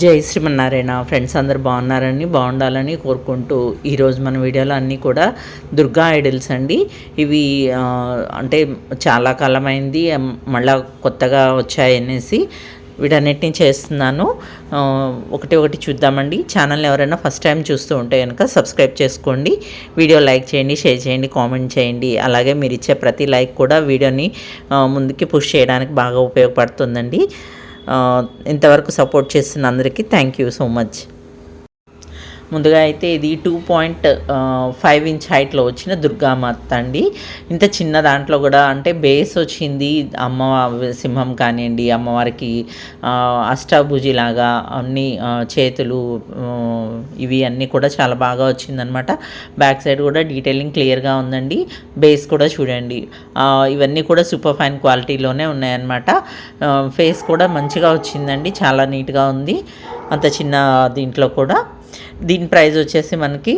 జై శ్రీమన్నారాయణ. ఫ్రెండ్స్ అందరు బాగున్నారని బాగుండాలని కోరుకుంటూ ఈరోజు మన వీడియోలో అన్నీ కూడా దుర్గా ఐడల్స్ అండి. ఇవి అంటే చాలా కాలమైంది మళ్ళా కొత్తగా వచ్చాయనేసి వీటన్నిటిని చేస్తున్నాను. ఒకటి ఒకటి చూద్దామండి. ఛానల్ ఎవరైనా ఫస్ట్ టైం చూస్తూ ఉంటే కనుక సబ్స్క్రైబ్ చేసుకోండి. వీడియో లైక్ చేయండి షేర్ చేయండి కామెంట్ చేయండి. అలాగే మీరు ఇచ్చే ప్రతి లైక్ కూడా వీడియోని ముందుకి పుష్ చేయడానికి బాగా ఉపయోగపడుతుందండి. ఇంతవరకు సపోర్ట్ చేస్తున్న అందరికీ థ్యాంక్ యూ సో మచ్ ముందుగా అయితే ఇది టూ పాయింట్ ఫైవ్ ఇంచ్ హైట్లో వచ్చిన దుర్గామాత అండి. ఇంత చిన్న దాంట్లో కూడా అంటే బేస్ వచ్చింది. అమ్మ సింహం కానివ్వండి అమ్మవారికి ఆ, అష్టాభుజి లాగా అన్ని చేతులు ఇవి అన్నీ కూడా చాలా బాగా వచ్చిందనమాట బ్యాక్ సైడ్ కూడా డీటెయిలింగ్ క్లియర్గా ఉందండి. బేస్ కూడా చూడండి. ఇవన్నీ కూడా సూపర్ ఫైన్ క్వాలిటీలోనే ఉన్నాయన్నమాట. ఫేస్ కూడా మంచిగా వచ్చిందండి. చాలా నీట్గా ఉంది. అంత చిన్న దీంట్లో కూడా. దీని ప్రైస్ వచ్చేసి మనకి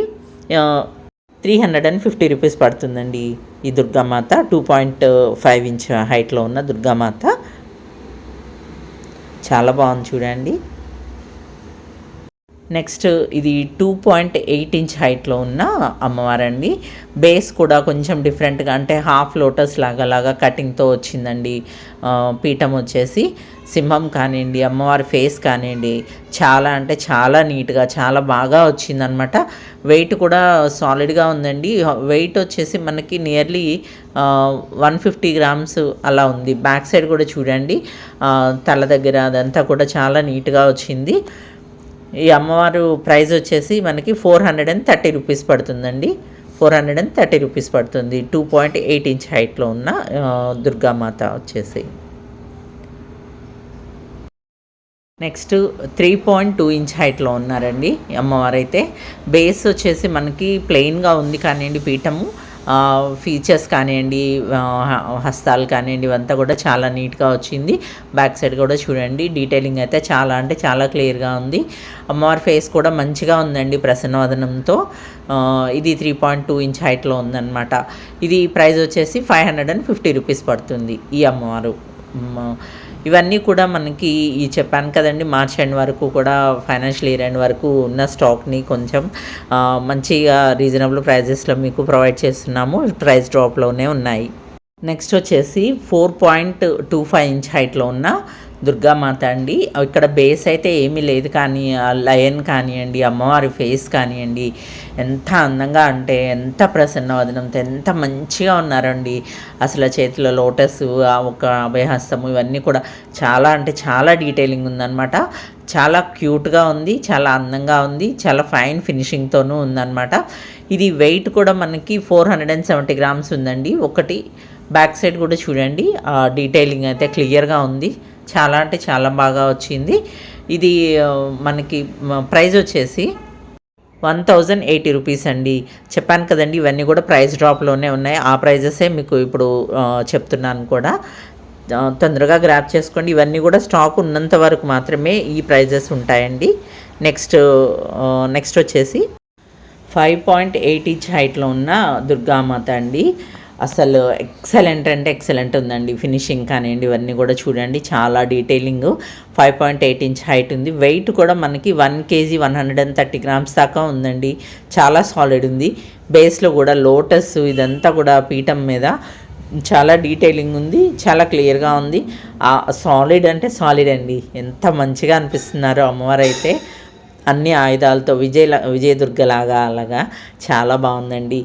three hundred and fifty rupees పడుతుందండి ఈ Durgamata. Two point five inch హైట్లో ఉన్న దుర్గామాత. చాలా బాగుంది చూడండి. నెక్స్ట్ ఇది టూ పాయింట్ ఎయిట్ ఇంచ్ హైట్లో ఉన్న అమ్మవారండి. బేస్ కూడా కొంచెం డిఫరెంట్గా అంటే హాఫ్ లోటస్ లాగా లాగా కటింగ్తో వచ్చిందండి. పీఠం వచ్చేసి. సింహం కానివ్వండి అమ్మవారి ఫేస్ కానివ్వండి చాలా అంటే చాలా నీట్గా చాలా బాగా వచ్చిందనమాట వెయిట్ కూడా సాలిడ్గా ఉందండి. వెయిట్ వచ్చేసి మనకి నియర్లీ వన్ ఫిఫ్టీ గ్రామ్స్ అలా ఉంది. బ్యాక్ సైడ్ కూడా చూడండి. తల దగ్గర అదంతా కూడా చాలా నీట్గా వచ్చింది. ఈ అమ్మవారు ప్రైస్ వచ్చేసి మనకి four hundred and thirty rupees పడుతుందండి. Four hundred and thirty rupees పడుతుంది. టూ పాయింట్ ఎయిట్ ఇంచ్ హైట్లో ఉన్న దుర్గామాత వచ్చేసి. Next three point two inch హైట్లో ఉన్నారండి అమ్మవారు అయితే బేస్ వచ్చేసి మనకి ప్లెయిన్గా ఉంది కానివ్వండి పీఠము. ఫీచర్స్ కానివ్వండి హ- హస్తాలు కానివ్వండి ఇవంతా కూడా చాలా నీట్గా వచ్చింది. బ్యాక్ సైడ్ కూడా చూడండి డీటెయిలింగ్ అయితే చాలా అంటే చాలా క్లియర్గా ఉంది. అమ్మవారి ఫేస్ కూడా మంచిగా ఉందండి ప్రసన్నవదనంతో. ఇది త్రీ పాయింట్ టూ ఇంచ్ హైట్లో ఉందన్నమాట. ఇది ప్రైస్ వచ్చేసి five hundred and fifty rupees పడుతుంది ఈ అమ్మవారు. ఇవన్నీ కూడా మనకి ఈ చెప్పాను కదండి మార్చ్ ఎండ్ వరకు కూడా ఫైనాన్షియల్ ఇయర్ ఎండ్ వరకు ఉన్న స్టాక్ని కొంచెం మంచిగా రీజనబుల్ ప్రైజెస్లో మీకు ప్రొవైడ్ చేస్తున్నాము. ప్రైస్ డ్రాప్లోనే ఉన్నాయి. నెక్స్ట్ వచ్చేసి four point two five inch హైట్లో ఉన్న దుర్గామాత అండి. ఇక్కడ బేస్ అయితే ఏమీ లేదు కానీ ఆ లయన్ కానివ్వండి అమ్మవారి ఫేస్ కానివ్వండి ఎంత అందంగా అంటే ఎంత ప్రసన్నవదనంతో ఎంత మంచిగా ఉన్నారండి. అసలు చేతిలో లోటస్ ఆ ఒక అభయహస్తము ఇవన్నీ కూడా చాలా అంటే చాలా డీటెయిలింగ్ ఉందన్నమాట. చాలా క్యూట్గా ఉంది చాలా అందంగా ఉంది చాలా ఫైన్ ఫినిషింగ్తోనూ ఉందన్నమాట. ఇది వెయిట్ కూడా మనకి four hundred and seventy grams ఉందండి. ఒకటి బ్యాక్ సైడ్ కూడా చూడండి. ఆ డీటెయిలింగ్ అయితే క్లియర్గా ఉంది. చాలా అంటే చాలా బాగా వచ్చింది. ఇది మనకి ప్రైజ్ వచ్చేసి వన్ థౌజండ్ ఎయిటీ రూపీస్ అండి. చెప్పాను కదండి ఇవన్నీ కూడా ప్రైస్ డ్రాప్లోనే ఉన్నాయి. ఆ ప్రైజెసే మీకు ఇప్పుడు చెప్తున్నాను కూడా. తొందరగా గ్రాప్ చేసుకోండి. ఇవన్నీ కూడా స్టాక్ ఉన్నంత వరకు మాత్రమే ఈ ప్రైజెస్ ఉంటాయండి. నెక్స్ట్ నెక్స్ట్ వచ్చేసి ఫైవ్ పాయింట్ ఎయిట్ ఇంచ్ హైట్లో ఉన్న దుర్గామాత అండి. అసలు ఎక్సలెంట్ అంటే ఎక్సలెంట్ ఉందండి. ఫినిషింగ్ కానివ్వండి ఇవన్నీ కూడా చూడండి. చాలా detailing five point eight inch height ఉంది. వెయిట్ కూడా మనకి one KG one hundred and thirty grams దాకా ఉందండి. చాలా సాలిడ్ ఉంది. బేస్లో కూడా లోటస్ ఇదంతా కూడా పీఠం మీద చాలా డీటెయిలింగ్ ఉంది. చాలా క్లియర్గా ఉంది. సాలిడ్ అంటే సాలిడ్ అండి. ఎంత మంచిగా అనిపిస్తున్నారో అమ్మవారు అయితే అన్ని ఆయుధాలతో విజయ విజయదుర్గలాగా అలాగా చాలా బాగుందండి.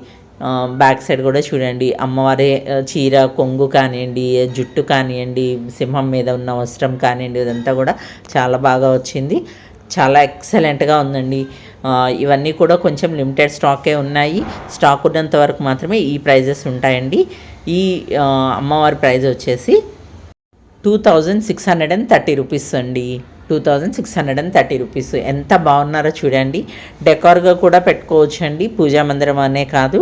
బ్యాక్ సైడ్ కూడా చూడండి. అమ్మవారి చీర కొంగు కానివ్వండి జుట్టు కానివ్వండి సింహం మీద ఉన్న వస్త్రం కానివ్వండి ఇదంతా కూడా చాలా బాగా వచ్చింది. చాలా ఎక్సలెంట్గా ఉందండి. ఇవన్నీ కూడా కొంచెం లిమిటెడ్ స్టాకే ఉన్నాయి. స్టాక్ ఉన్నంత వరకు మాత్రమే ఈ ప్రైజెస్ ఉంటాయండి. ఈ అమ్మవారి ప్రైజ్ వచ్చేసి two thousand six hundred and thirty rupees అండి. Two thousand six hundred and thirty rupees ఎంత బాగున్నారో చూడండి. డెకార్గా కూడా పెట్టుకోవచ్చు అండి పూజా మందిరం అనే కాదు.